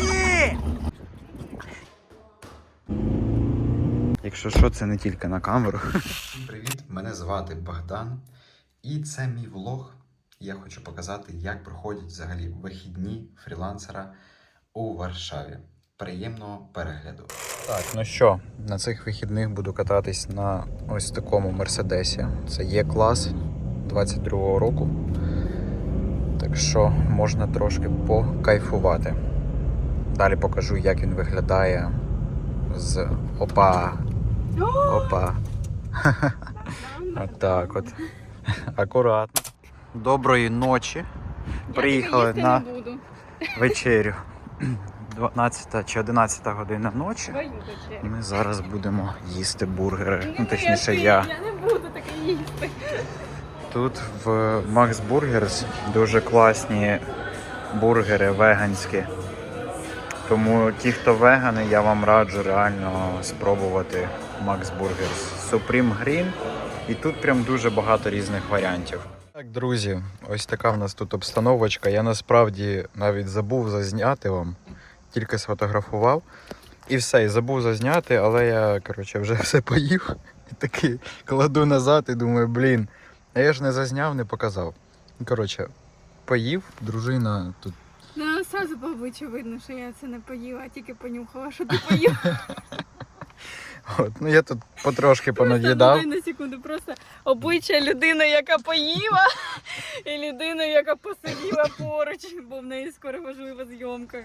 Та! Якщо що, це не тільки на камеру. Привіт, мене звати Богдан, і це мій влог. Я хочу показати, як проходять взагалі вихідні фрілансера у Варшаві. Приємного перегляду. Так, ну що, на цих вихідних буду кататись на ось такому мерседесі. Це є клас 22-го року. Так що можна трошки покайфувати. Далі покажу, як він виглядає з опа. Опа. Отак от. Акуратно. Доброї ночі. Приїхали на вечерю. 12 чи 11 година ночі. Ми зараз будемо їсти бургери. Ну, точніше, я. Я не буду таке їсти. Тут в Max Burgers дуже класні бургери веганські. Тому ті, хто вегани, я вам раджу реально спробувати Max Burgers Supreme Green. І тут прям дуже багато різних варіантів. Так, друзі, ось така в нас тут обстановочка. Я насправді навіть забув зазняти вам, тільки сфотографував. І все, і забув зазняти, але я коротше, вже все поїв. І такий кладу назад і думаю, блін, я ж не зазняв, не показав. Коротше, поїв, дружина тут. Ну, сразу по обличчю видно, що я це не поїла, а тільки понюхала, що ти поїв. От, ну я тут потрошки Просто понад'їдав. додай на секунду, просто обличчя людини, яка поїла, і людина, яка посиділа поруч, бо в неї скоро важлива зйомка.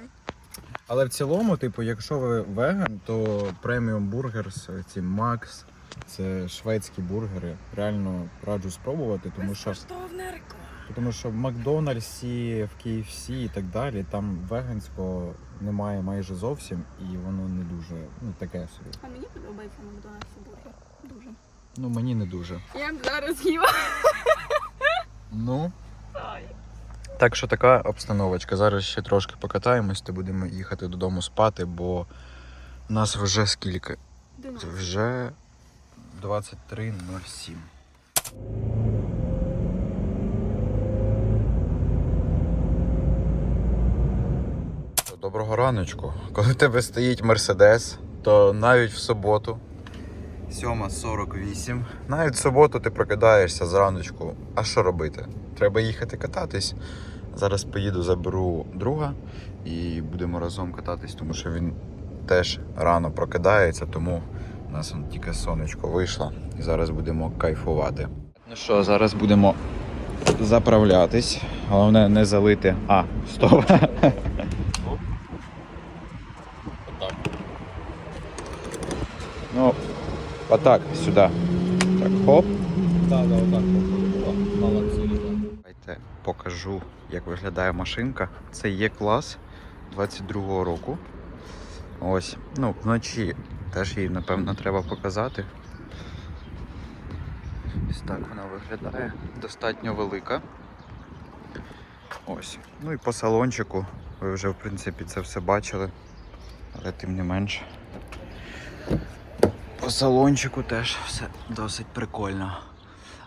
Але в цілому, типу, якщо ви веган, то преміум бургерс, ці Макс, це шведські бургери. Реально раджу спробувати, тому що Безкоштовна реклама. Тому що в Макдональдсі, в KFC і так далі, там веганського немає майже зовсім, і воно не дуже, ну таке собі. А мені подобається Макдональдс бургер. Дуже. Ну мені не дуже. Я б зараз їла. Ну. Так що така обстановочка. Зараз ще трошки покатаємось, то будемо їхати додому спати, бо у нас вже скільки? Вже 23.07. Доброго раночку. Коли тебе стоїть Мерседес, то навіть в суботу 7.48. Навіть в суботу ти прокидаєшся зраночку. А що робити? Треба їхати кататись. Зараз поїду, заберу друга і будемо разом кататись, тому що він теж рано прокидається, тому у нас тільки сонечко вийшло. І зараз будемо кайфувати. Ну що, зараз будемо заправлятись. Головне не залити. А, стоп. Ну, отак, сюди. Так, хоп. Да, да, отак. Давайте покажу, як виглядає машинка. Це є клас 22-го року. Ось, ну, вночі теж її, напевно, треба показати. Ось так вона виглядає. Достатньо велика. Ось. Ну і по салончику. Ви вже, в принципі, це все бачили. Але тим не менше. Салончику теж все досить прикольно.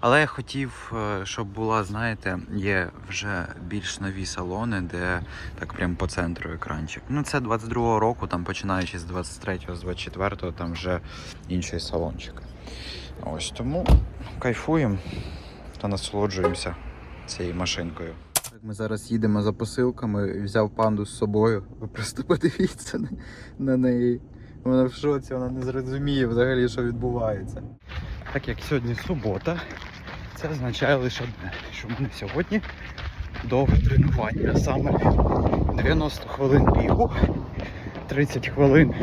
Але я хотів, е, щоб була, знаєте, є вже більш нові салони, де так прям по центру екранчик. Ну це 22-го року, там починаючи з 23-го, з 24-го, там вже інший салончик. Ось тому кайфуємо та насолоджуємося цією машинкою. Ми зараз їдемо за посилками, взяв панду з собою. Ви просто подивіться на неї. Вона в шоці, вона не зрозуміє взагалі, що відбувається. Так як сьогодні субота, це означає лише одне, що в мене сьогодні довге тренування, саме 90 хвилин бігу, 30 хвилин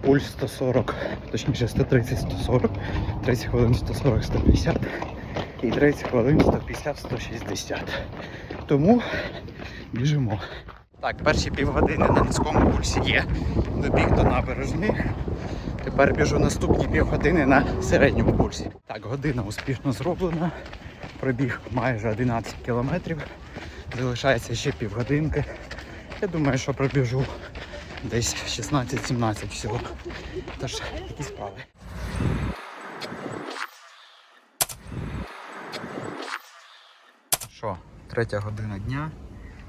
пульс 140, точніше 130-140, 30 хвилин 140-150 і 30 хвилин 150-160. Тому біжимо. Так, перші півгодини на низькому пульсі є. Добіг до набережної. Тепер біжу наступні півгодини на середньому пульсі. Так, година успішно зроблена. Пробіг майже 11 кілометрів. Залишається ще півгодинки. Я думаю, що пробіжу десь 16-17 всього. Тож, які справи. Що, третя година дня.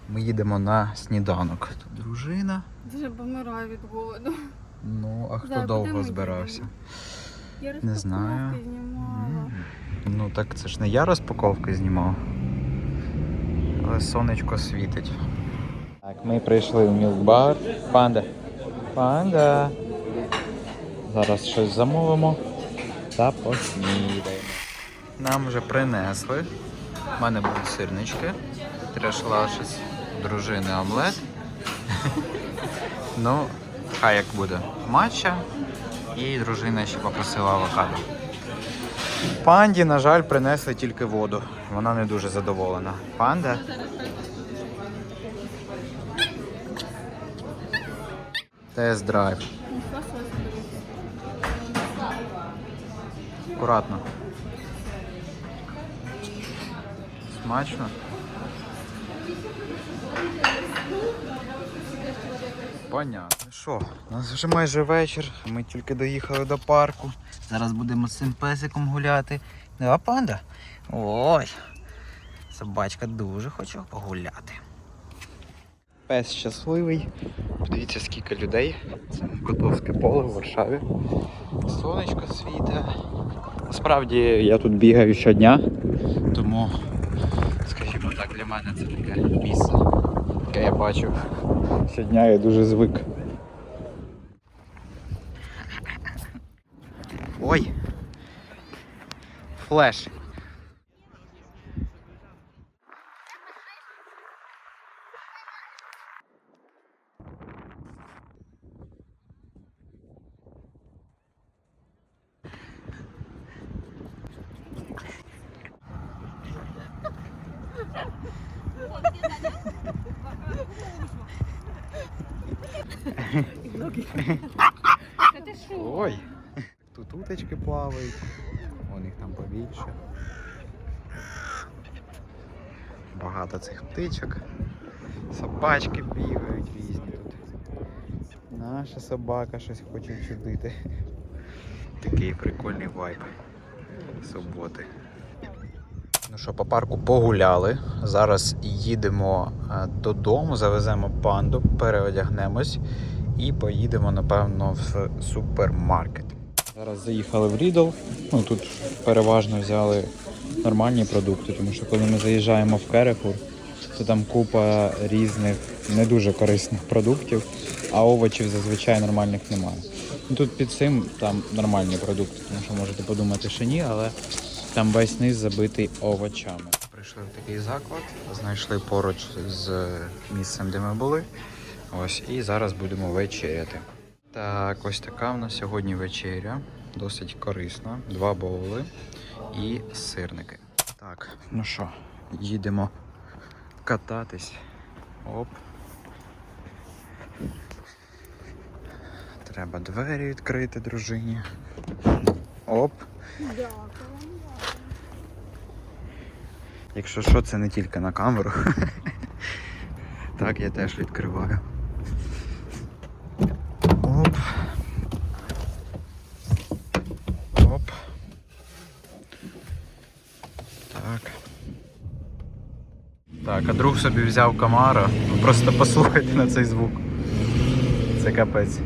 Ми їдемо на сніданок. Тут дружина. Дуже помираю від голоду. Ну, а хто Зараз довго збирався? Я Не знаю. знімала. Ну так це ж не я розпаковки знімав. Але сонечко світить. Так, ми прийшли в мілкбар. Панда. Панда. Зараз щось замовимо та поснідаємо. Нам вже принесли. У мене будуть сирнички, треш-лашес, дружини омлет. ну, хай як буде. Матча. І дружина ще попросила авокадо. Панді, на жаль, принесли тільки воду. Вона не дуже задоволена. Панда. Тест-драйв. Акуратно. Смачно. Понятно. Що, у нас вже майже вечір. Ми тільки доїхали до парку. Зараз будемо з цим песиком гуляти. Да, панда? Ой. Собачка дуже хоче погуляти. Пес щасливий. Подивіться, скільки людей. Це Котовське поле в Варшаві. Сонечко світе. Насправді я тут бігаю щодня, тому, так, для мене це таке місце, яке я бачу щодня, я дуже звик. Ой! Флеш. Ой! Тут уточки плавають, у них там побільше. Багато цих птичок. Собачки бігають різні тут. Наша собака щось хоче чудити. Такий прикольний вайб суботи. Ну що, по парку погуляли. Зараз їдемо е, додому, завеземо панду, переодягнемось і поїдемо, напевно, в супермаркет. Зараз заїхали в Lidl. Ну тут переважно взяли нормальні продукти, тому що коли ми заїжджаємо в Carrefour, то там купа різних не дуже корисних продуктів, а овочів зазвичай нормальних немає. Ну, тут під цим там нормальні продукти, тому що можете подумати, що ні, але там весь низ забитий овочами. Прийшли в такий заклад, знайшли поруч з місцем, де ми були. Ось, і зараз будемо вечеряти. Так, ось така в нас сьогодні вечеря. Досить корисна. Два боули і сирники. Так, ну що, їдемо кататись. Оп. Треба двері відкрити дружині. Оп. Дякую. Якщо що, це не тільки на камеру. Так, я теж відкриваю. Оп. Оп. Так. Так, а друг собі взяв комара. Просто послухайте на цей звук. Це капець.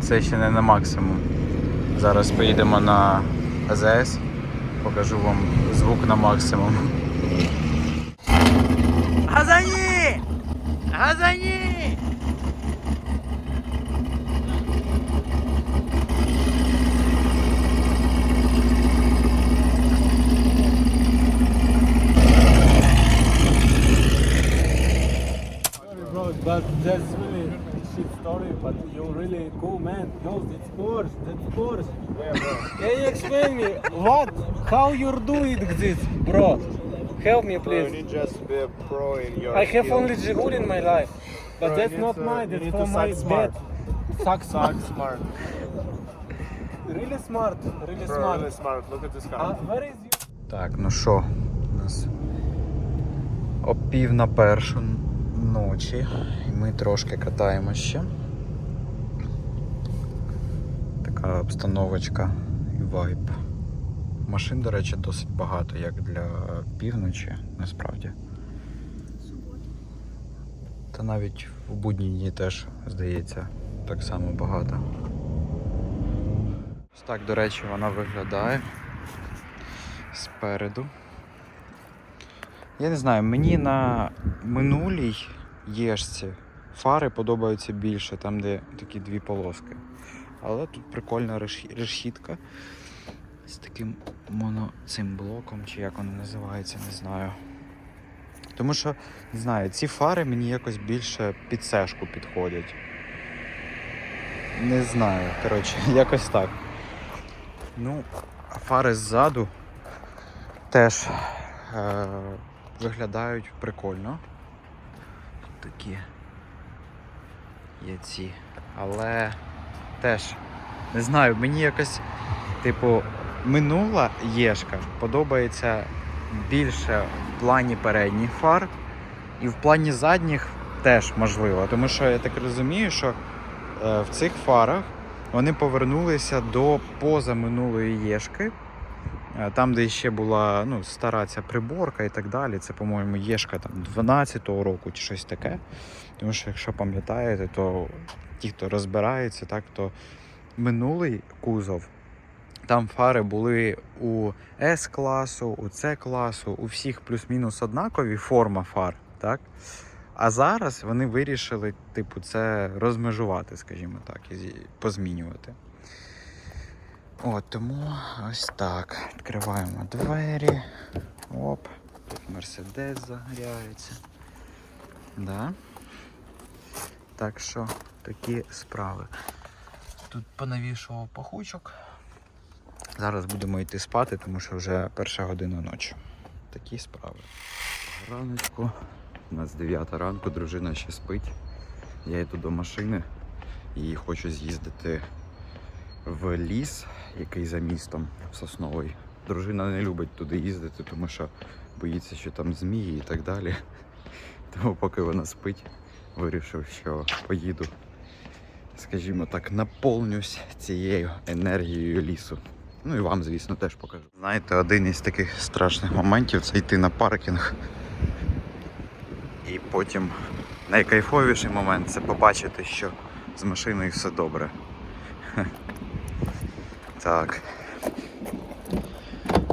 Це ще не на максимум. Зараз поїдемо на АЗС. Покажу вам звук на максимум. Газані! Газані! Sorry, bro, but that's really shit story. But you're really cool, man. No, it's Porsche. That's Porsche. Yeah, bro. Can you explain me what, how you're doing this, bro? Help me, Bro, you need just to be a pro in your I have field. only Jigul in my life, but Bro, that's you not need to- mine. you That's need for my suck smart. dad. Suck smart. Suck smart. Really smart. Really Bro, smart. really smart. Look at this Uh, car. where is you? Так, ну що, у нас о пів на першу ночі. Ми трошки катаємо ще. Така обстановочка і вайб. Машин, до речі, досить багато, як для півночі, насправді. Та навіть в будні дні теж, здається, так само багато. Ось так, до речі, вона виглядає спереду. Я не знаю, мені на минулій єшці фари подобаються більше, там, де такі дві полоски. Але тут прикольна реші- решітка з таким моно цим блоком, чи як воно називається, не знаю. Тому що, не знаю, ці фари мені якось більше під сешку підходять. Не знаю, коротше, якось так. Ну, а фари ззаду теж е- виглядають прикольно. Такі є ці. Але теж, не знаю, мені якось, типу, минула єшка подобається більше в плані передніх фар, і в плані задніх теж можливо. Тому що я так розумію, що е, в цих фарах вони повернулися до позаминулої єшки. Е, Там, де ще була ну, стара ця приборка і так далі. Це, по-моєму, єшка там 12-го року чи щось таке. Тому що, якщо пам'ятаєте, то ті, хто розбирається, так, то минулий кузов, там фари були у С-класу, у С-класу, у всіх плюс-мінус однакові форма фар, так? А зараз вони вирішили, типу, це розмежувати, скажімо так, і позмінювати. От, тому ось так. Відкриваємо двері. Оп. Тут Мерседес загоряється. Да. Так що такі справи. Тут понавішував пахучок. Зараз будемо йти спати, тому що вже перша година ночі. Такі справи. Раночку. У нас 9 ранку, дружина ще спить. Я йду до машини і хочу з'їздити в ліс, який за містом сосновий. Дружина не любить туди їздити, тому що боїться, що там змії і так далі. Тому поки вона спить, вирішив, що поїду, скажімо так, наповнюсь цією енергією лісу. Ну і вам, звісно, теж покажу. Знаєте, один із таких страшних моментів це йти на паркінг. І потім найкайфовіший момент це побачити, що з машиною все добре. Так.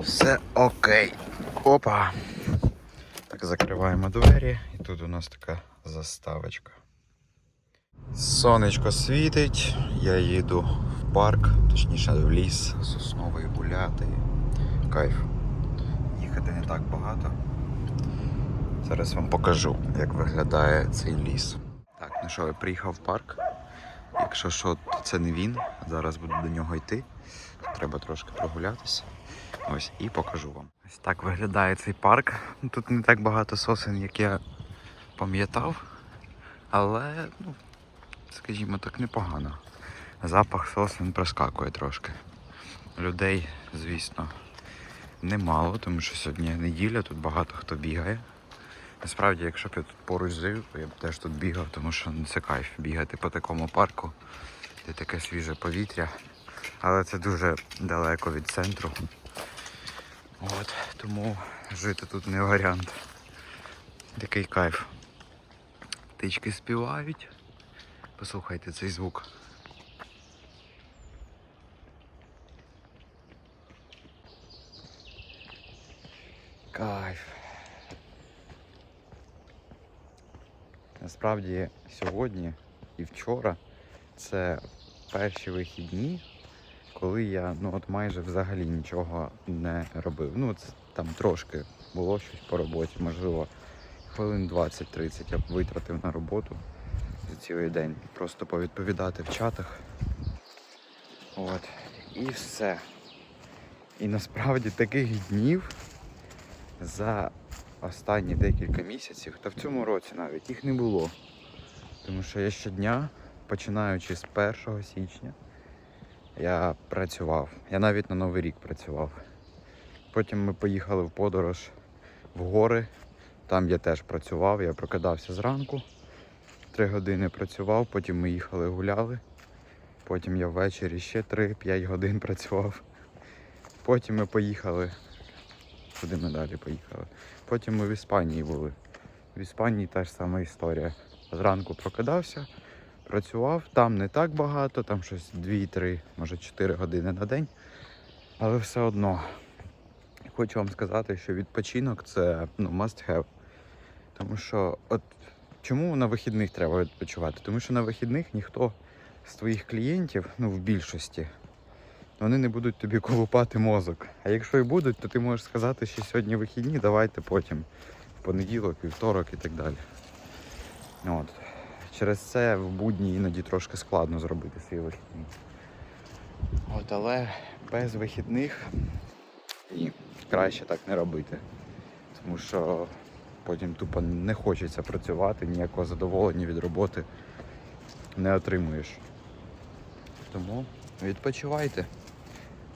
Все окей. Опа. Так, закриваємо двері, і тут у нас така заставочка. Сонечко світить, я їду в парк, точніше в ліс, сосновий гуляти. Кайф. Їхати не так багато. Зараз вам покажу, як виглядає цей ліс. Так, ну що, я приїхав в парк. Якщо що, то це не він. Зараз буду до нього йти. Треба трошки прогулятися. Ось і покажу вам. Ось так виглядає цей парк. Тут не так багато сосен, як я пам'ятав. Але, ну, скажімо так, непогано. Запах сосен проскакує трошки. Людей, звісно, немало, тому що сьогодні неділя, тут багато хто бігає. Насправді, якщо б я тут поруч жив, я б теж тут бігав, тому що ну, це кайф бігати по такому парку, де таке свіже повітря. Але це дуже далеко від центру. От, тому жити тут не варіант. Такий кайф. Птички співають. Послухайте цей звук. Кайф. Насправді сьогодні і вчора це перші вихідні, коли я ну от майже взагалі нічого не робив. Ну, це там трошки було щось по роботі, можливо, хвилин 20-30 я б витратив на роботу за цілий день. Просто повідповідати в чатах. От. І все. І насправді таких днів за останні декілька місяців, та в цьому році навіть їх не було. Тому що я щодня, починаючи з 1 січня, я працював. Я навіть на Новий рік працював. Потім ми поїхали в подорож в гори. Там я теж працював, я прокидався зранку, три години працював, потім ми їхали гуляли. Потім я ввечері ще 3-5 годин працював. Потім ми поїхали. Куди ми далі поїхали? Потім ми в Іспанії були. В Іспанії та ж сама історія. Зранку прокидався, працював, там не так багато, там щось 2-3, може 4 години на день. Але все одно хочу вам сказати, що відпочинок це ну, must have. Тому що от чому на вихідних треба відпочивати? Тому що на вихідних ніхто з твоїх клієнтів, ну в більшості, вони не будуть тобі колупати мозок. А якщо і будуть, то ти можеш сказати, що сьогодні вихідні, давайте потім, в понеділок, вівторок і так далі. От. Через це в будні іноді трошки складно зробити свій вихідний. От, але без вихідних ні, краще так не робити. Тому що потім тупо не хочеться працювати, ніякого задоволення від роботи не отримуєш. Тому відпочивайте.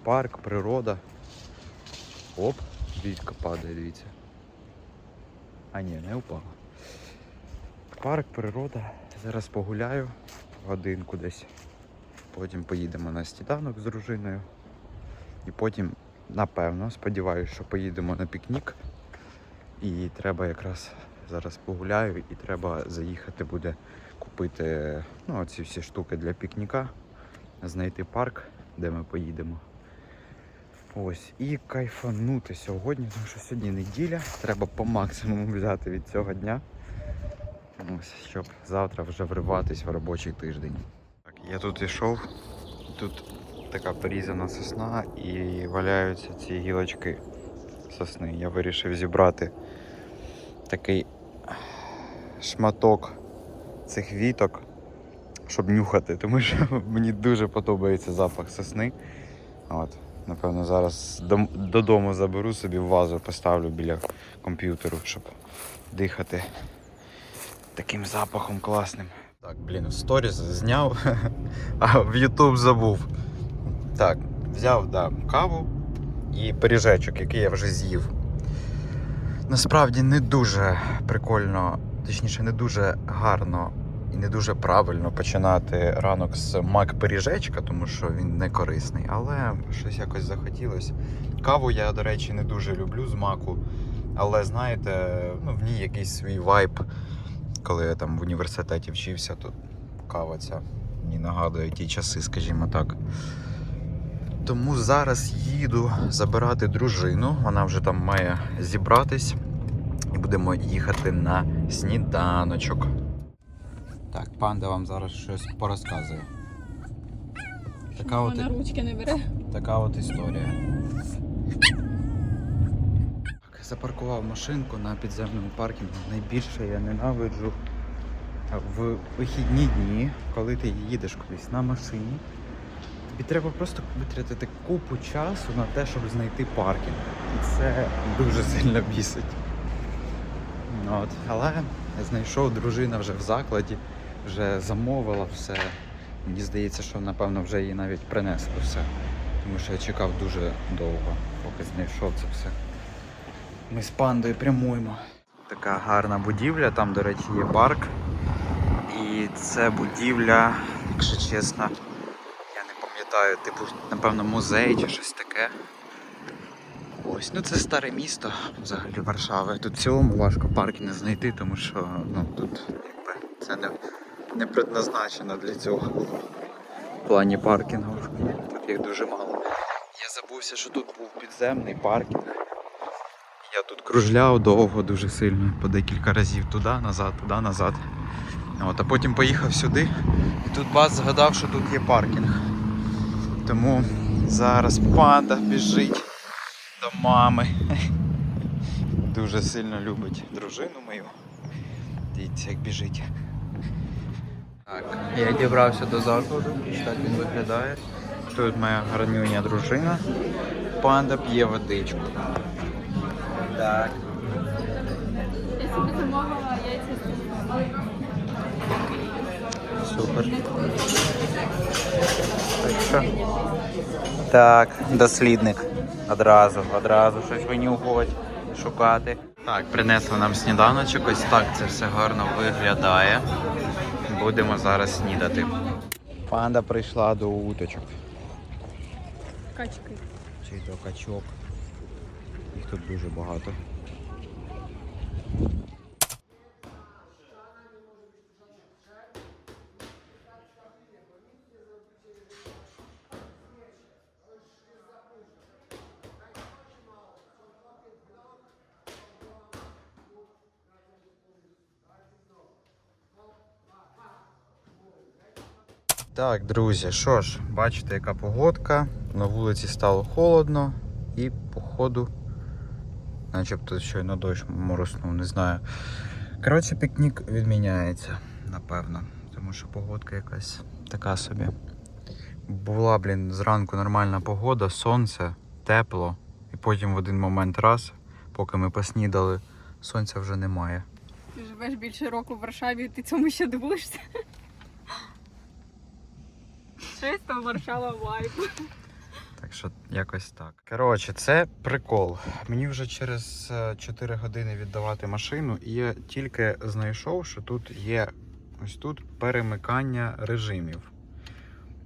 Парк, природа. Оп, річка падає, дивіться. А ні, не упала. Парк, природа. Зараз погуляю годинку десь. Потім поїдемо на сніданок з дружиною. І потім, напевно, сподіваюся, що поїдемо на пікнік. І треба якраз зараз погуляю, і треба заїхати буде купити ну, ці всі штуки для пікніка, знайти парк, де ми поїдемо. Ось, і кайфанути сьогодні, тому що сьогодні неділя, треба по максимуму взяти від цього дня. Ось, щоб завтра вже вриватись в робочий тиждень. Так, я тут йшов, тут така порізана сосна і валяються ці гілочки сосни. Я вирішив зібрати такий шматок цих віток, щоб нюхати, тому що мені дуже подобається запах сосни. От, напевно, зараз додому заберу собі вазу, поставлю біля комп'ютеру, щоб дихати таким запахом класним. Так, блін, сторіс зняв, а в Ютуб забув. Так, взяв да, каву і пиріжечок, який я вже з'їв. Насправді не дуже прикольно, точніше, не дуже гарно і не дуже правильно починати ранок з мак пиріжечка, тому що він не корисний, але щось якось захотілося. Каву я, до речі, не дуже люблю з маку, але знаєте, ну, в ній якийсь свій вайб. Коли я там в університеті вчився, то кава ця мені нагадує ті часи, скажімо так. Тому зараз їду забирати дружину. Вона вже там має зібратись. І будемо їхати на сніданочок. Так, панда вам зараз щось порозказує. Така от, Вона ручки не бере. така от історія. Так, Запаркував машинку на підземному паркінгу. Найбільше я ненавиджу в вихідні дні, коли ти їдеш кудись на машині. Тобі треба просто витратити купу часу на те, щоб знайти паркінг. І це дуже сильно бісить. От. Але знайшов дружина вже в закладі, вже замовила все. Мені здається, що напевно вже її навіть принесли все. Тому що я чекав дуже довго, поки знайшов це все. Ми з пандою прямуємо. Така гарна будівля, там, до речі, є парк. І це будівля, якщо чесно, я не пам'ятаю, типу, напевно, музей чи щось таке. Ось, ну це старе місто взагалі Варшави. Тут в цілому важко паркінг знайти, тому що ну, тут якби, це не, не предназначено для цього. В плані паркінгу. Тут їх дуже мало. Я забувся, що тут був підземний паркінг. Я тут кружляв довго, дуже сильно, по декілька разів туди, назад, туди, назад. От, а потім поїхав сюди і тут бас згадав, що тут є паркінг. Тому зараз панда біжить до мами. Дуже сильно любить дружину мою. Дивіться, як біжить. Так, я дібрався до закладу, так він виглядає. Тут моя гарнюня дружина. Панда п'є водичку. Так. Я собі замовила яйця з Супер. Так що? Так, дослідник. Одразу, одразу щось винюхувати, шукати. Так, принесли нам сніданочок, ось так це все гарно виглядає. Будемо зараз снідати. Панда прийшла до уточок. качки. Чи до качок. Їх тут дуже багато. Так, друзі, що ж, бачите, яка погодка. На вулиці стало холодно і, походу, начебто щойно дощ мороснув, не знаю. Коротше, пікнік відміняється, напевно. Тому що погодка якась така собі. Була, блін, зранку нормальна погода, сонце, тепло. І потім в один момент раз, поки ми поснідали, сонця вже немає. Ти живеш більше року в Варшаві, ти цьому ще дивишся. Чисто Варшава вайб. Так що якось так. Коротше, це прикол. Мені вже через е, 4 години віддавати машину, і я тільки знайшов, що тут є ось тут перемикання режимів.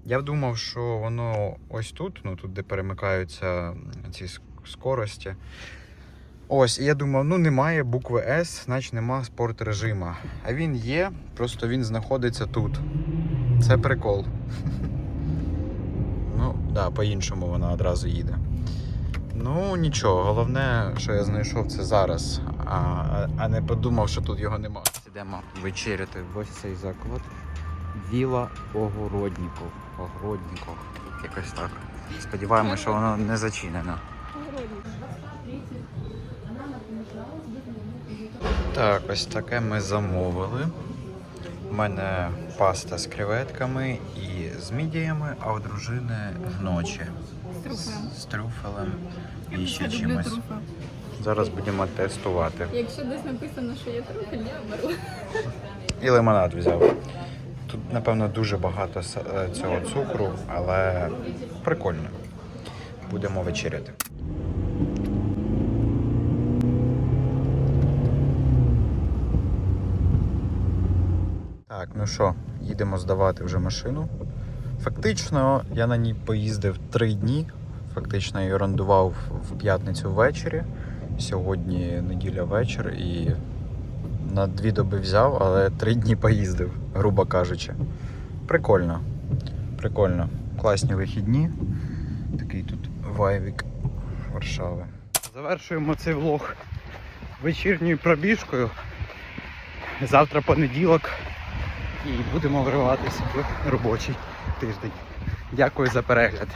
Я думав, що воно ось тут, ну тут, де перемикаються ці скорості. Ось, і я думав, ну немає букви S, значить нема спорт режима. А він є, просто він знаходиться тут. Це прикол. Ну, да, по-іншому вона одразу їде. Ну, нічого, головне, що я знайшов це зараз, а, а- не подумав, що тут його нема. Йдемо вечеряти в ось цей заклад. Віла Огородніков. Огородніков. Якось так. Сподіваємося, що воно не зачинено. Так, ось таке ми замовили. У мене паста з креветками і з мідіями, а у дружини вночі. З трюфелем. І ще чимось. Зараз будемо тестувати. Якщо десь написано, що є трюфель, я беру. І лимонад взяв. Тут, напевно, дуже багато е, цього цукру, але прикольно. Будемо вечеряти. Так, ну що, їдемо здавати вже машину. Фактично, я на ній поїздив три дні. Фактично, я орендував в п'ятницю ввечері. Сьогодні неділя вечір і на дві доби взяв, але три дні поїздив, грубо кажучи. Прикольно. Прикольно. Класні вихідні. Такий тут вайвік Варшави. Завершуємо цей влог вечірньою пробіжкою. Завтра понеділок і будемо вриватися в робочий тиждень. Дякую за перегляд.